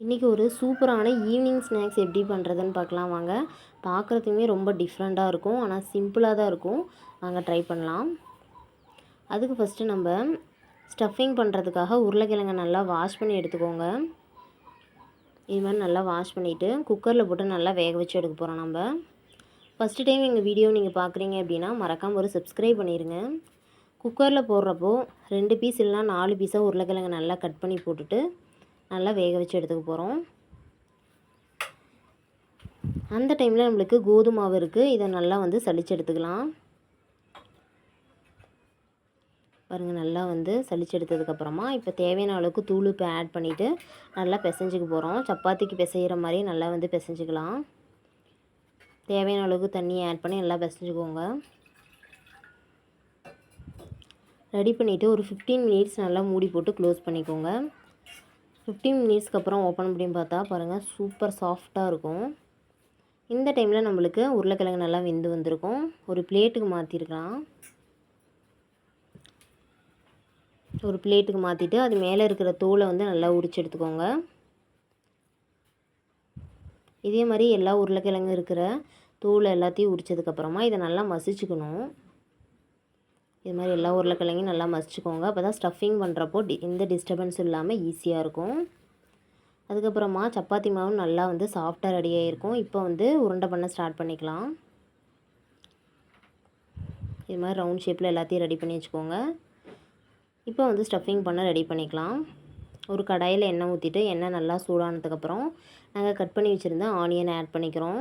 இன்றைக்கி ஒரு சூப்பரான ஈவினிங் ஸ்நாக்ஸ் எப்படி பண்ணுறதுன்னு பார்க்கலாம். வாங்க. பார்க்குறதுக்குமே ரொம்ப டிஃப்ரெண்ட்டாக இருக்கும். ஆனால் சிம்பிளாக தான் இருக்கும். வாங்க ட்ரை பண்ணலாம். அதுக்கு ஃபஸ்ட்டு நம்ம ஸ்டஃபிங் பண்ணுறதுக்காக உருளைக்கிழங்கை நல்லா வாஷ் பண்ணி எடுத்துக்கோங்க. இது மாதிரி நல்லா வாஷ் பண்ணிவிட்டு குக்கரில் போட்டு நல்லா வேக வச்சு எடுக்க போகிறோம் நம்ம. ஃபஸ்ட்டு டைம் எங்கள் வீடியோ நீங்கள் பார்க்குறீங்க அப்படின்னா மறக்காமல் ஒரு சப்ஸ்கிரைப் பண்ணிடுங்க குக்கரில் போடுறப்போ ரெண்டு பீஸ் இல்லைனா நாலு பீஸாக உருளைக்கிழங்கு நல்லா கட் பண்ணி போட்டுட்டு நல்லா வேக வச்சு எடுத்துக்க போகிறோம் அந்த டைமில் நம்மளுக்கு கோதுமை மாவு இருக்குது இதை நல்லா வந்து சளிச்சு எடுத்துக்கலாம். பாருங்கள் நல்லா வந்து சளிச்சு எடுத்ததுக்கப்புறமா இப்போ தேவையான அளவுக்கு தூள் இப்போ ஆட் பண்ணிவிட்டு நல்லா பிசைஞ்சிக்க போகிறோம் சப்பாத்திக்கு பிசைகிற மாதிரி நல்லா வந்து பிசைஞ்சிக்கலாம். தேவையான அளவுக்கு தண்ணியை ஆட் பண்ணி நல்லா பிசைஞ்சிக்கோங்க. ரெடி பண்ணிவிட்டு ஒரு ஃபிஃப்டீன் மினிட்ஸ் நல்லா மூடி போட்டு க்ளோஸ் பண்ணிக்கோங்க. ஃபிஃப்டீன் மினிட்ஸ்க்கு அப்புறம் ஓப்பன் பண்ணி பார்த்தா பாருங்கள் சூப்பர் சாஃப்டாக இருக்கும். இந்த டைமில் நம்மளுக்கு உருளைக்கிழங்கு நல்லா வெந்து வந்திருக்கும். ஒரு பிளேட்டுக்கு மாற்றிருக்கலாம் ஒரு பிளேட்டுக்கு மாற்றிட்டு அது மேலே இருக்கிற தோலை வந்து நல்லா உரிச்சு எடுத்துக்கோங்க. இதே மாதிரி எல்லா உருளைக்கிழங்கு இருக்கிற தோலை எல்லாத்தையும் உரிச்சதுக்கப்புறமா இதை நல்லா மசிச்சுக்கணும். இது மாதிரி எல்லா உருளைக்கிழங்கையும் நல்லா மசிச்சுக்கோங்க. அப்போ தான் ஸ்டஃபிங் பண்ணுறப்போ டி எந்த டிஸ்டர்பன்ஸும் இல்லாமல் ஈஸியாக இருக்கும். அதுக்கப்புறமா சப்பாத்தி மாவும் நல்லா வந்து சாஃப்டாக ரெடி ஆகிருக்கும் இப்போ வந்து உருண்டை பண்ண ஸ்டார்ட் பண்ணிக்கலாம். இது மாதிரி ரவுண்ட் ஷேப்பில் எல்லாத்தையும் ரெடி பண்ணி வச்சுக்கோங்க. இப்போ வந்து ஸ்டஃபிங் பண்ண ரெடி பண்ணிக்கலாம். ஒரு கடாயில் எண்ணெய் ஊற்றிட்டு எண்ணெய் நல்லா சூடானதுக்கப்புறம் நாங்கள் கட் பண்ணி வச்சுருந்த ஆனியனை ஆட் பண்ணிக்கிறோம்.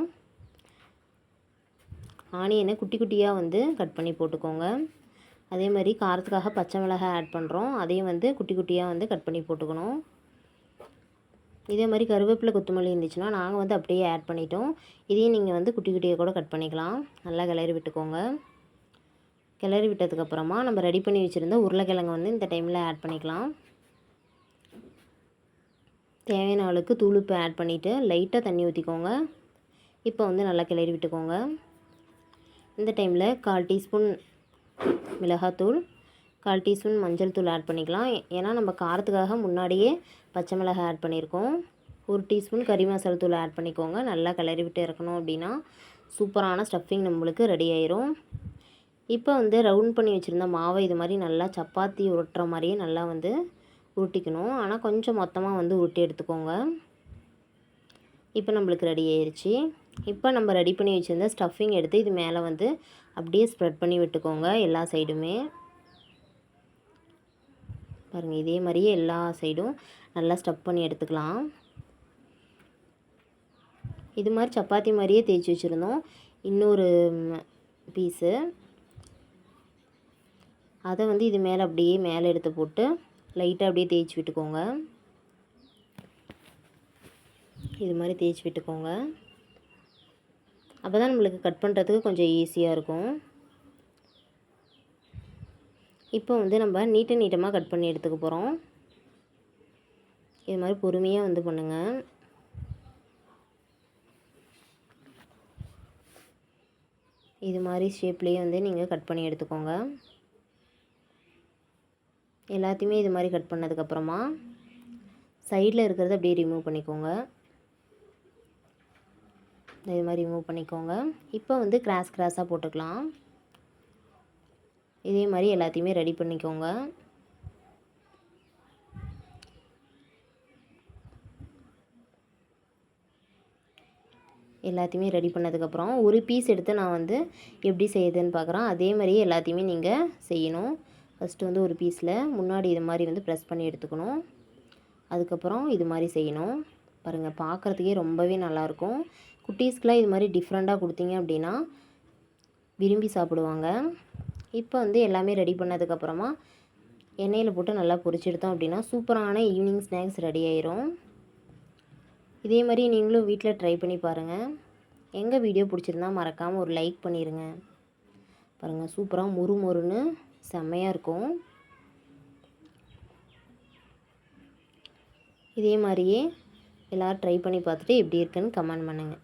ஆனியனை குட்டி குட்டியாக வந்து கட் பண்ணி போட்டுக்கோங்க. அதே மாதிரி காரத்துக்காக பச்சை மிளகாய் ஆட் பண்ணுறோம் அதையும் வந்து குட்டி குட்டியாக வந்து கட் பண்ணி போட்டுக்கணும். இதே மாதிரி கருவேப்பிலை கொத்தமல்லி இருந்துச்சுன்னா நாங்கள் வந்து அப்படியே ஆட் பண்ணிட்டோம். இதையும் நீங்கள் வந்து குட்டி குட்டியாக கூட கட் பண்ணிக்கலாம். நல்லா கிளறி விட்டுக்கோங்க. கிளறி விட்டதுக்கப்புறமா நம்ம ரெடி பண்ணி வச்சுருந்த உருளைக்கிழங்கு வந்து இந்த டைமில் ஆட் பண்ணிக்கலாம். தேவையான அளவுக்கு தூளுப்பு ஆட் பண்ணிவிட்டு லைட்டாக தண்ணி ஊற்றிக்கோங்க இப்போ வந்து நல்லா கிளறி விட்டுக்கோங்க. இந்த டைமில் கால் டீஸ்பூன் மிளகாத்தூள் கால் டீஸ்பூன் மஞ்சள் தூள் ஆட் பண்ணிக்கலாம். ஏன்னா நம்ம காரத்துக்காக முன்னாடியே பச்சை மிளகாய் ஆட் பண்ணியிருக்கோம் ஒரு டீஸ்பூன் கறி மசாலா தூள் ஆட் பண்ணிக்கோங்க. நல்லா கிளறி விட்டு இறக்கணும் அப்படின்னா சூப்பரான ஸ்டஃபிங் நம்மளுக்கு ரெடி ஆயிரும். இப்போ வந்து ரவுண்ட் பண்ணி வச்சுருந்த மாவை இது மாதிரி நல்லா சப்பாத்தி உருட்டுற மாதிரியே நல்லா வந்து உருட்டிக்கணும். ஆனால் கொஞ்சம் மொத்தமாக வந்து உருட்டி எடுத்துக்கோங்க. இப்போ நம்மளுக்கு ரெடி ஆயிடுச்சு இப்போ நம்ம ரெடி பண்ணி வச்சுருந்த ஸ்டஃபிங் எடுத்து இது மேலே வந்து அப்படியே ஸ்ப்ரெட் பண்ணி விட்டுக்கோங்க எல்லா சைடுமே பாருங்கள் இதே மாதிரியே எல்லா சைடும் நல்லா ஸ்டப் பண்ணி எடுத்துக்கலாம். இது மாதிரி சப்பாத்தி மாதிரியே தேய்ச்சி வச்சுருந்தோம். இன்னொரு பீஸு அதை வந்து இது மேலே அப்படியே மேலே எடுத்து போட்டு லைட்டாக அப்படியே தேய்ச்சி விட்டுக்கோங்க. இது மாதிரி தேய்ச்சி விட்டுக்கோங்க. அப்போ தான் நம்மளுக்கு கட் பண்ணுறதுக்கு கொஞ்சம் ஈஸியாக இருக்கும். இப்போ வந்து நம்ம நீட்ட நீட்டமாக கட் பண்ணி எடுத்துக்க போகிறோம் இது மாதிரி பொறுமையாக வந்து பண்ணுங்கள் இது மாதிரி ஷேப்லேயே வந்து நீங்கள் கட் பண்ணி எடுத்துக்கோங்க. எல்லாத்தையுமே இது மாதிரி கட் பண்ணதுக்கப்புறமா சைடில் இருக்கிறத அப்படியே ரிமூவ் பண்ணிக்கோங்க. இது மாதிரி ரிமூவ் பண்ணிக்கோங்க. இப்போ வந்து கிராஸ் கிராஸாக போட்டுக்கலாம். இதே மாதிரி எல்லாத்தையுமே ரெடி பண்ணிக்கோங்க. எல்லாத்தையுமே ரெடி பண்ணதுக்கப்புறம் ஒரு பீஸ் எடுத்து நான் வந்து எப்படி செய்யுதுன்னு பார்க்குறேன். அதே மாதிரியே எல்லாத்தையுமே நீங்கள் செய்யணும். ஃபஸ்ட்டு வந்து ஒரு பீஸில் முன்னாடி இது மாதிரி வந்து ப்ரெஸ் பண்ணி எடுத்துக்கணும். அதுக்கப்புறம் இது மாதிரி செய்யணும். பாருங்கள் பார்க்குறதுக்கே ரொம்பவே நல்லாயிருக்கும் குட்டீஸ்க்கெலாம் இது மாதிரி டிஃப்ரெண்ட்டாக கொடுத்தீங்க அப்படின்னா விரும்பி சாப்பிடுவாங்க. இப்போ வந்து எல்லாமே ரெடி பண்ணதுக்கப்புறமா எண்ணெயில் போட்டு நல்லா பொரிச்சிடுத்தோம் அப்படின்னா சூப்பரான ஈவினிங் ஸ்நாக்ஸ் ரெடி ஆயிரும். இதே மாதிரி நீங்களும் வீட்டில் ட்ரை பண்ணி பாருங்கள் எங்கள் வீடியோ பிடிச்சிருந்தா மறக்காமல் ஒரு லைக் பண்ணிடுங்க பாருங்கள் சூப்பராக முறு முறுன்னு செம்மையாக இருக்கும். இதே மாதிரியே எல்லோரும் ட்ரை பண்ணி பார்த்துட்டு எப்படி இருக்குன்னு கமெண்ட் பண்ணுங்கள்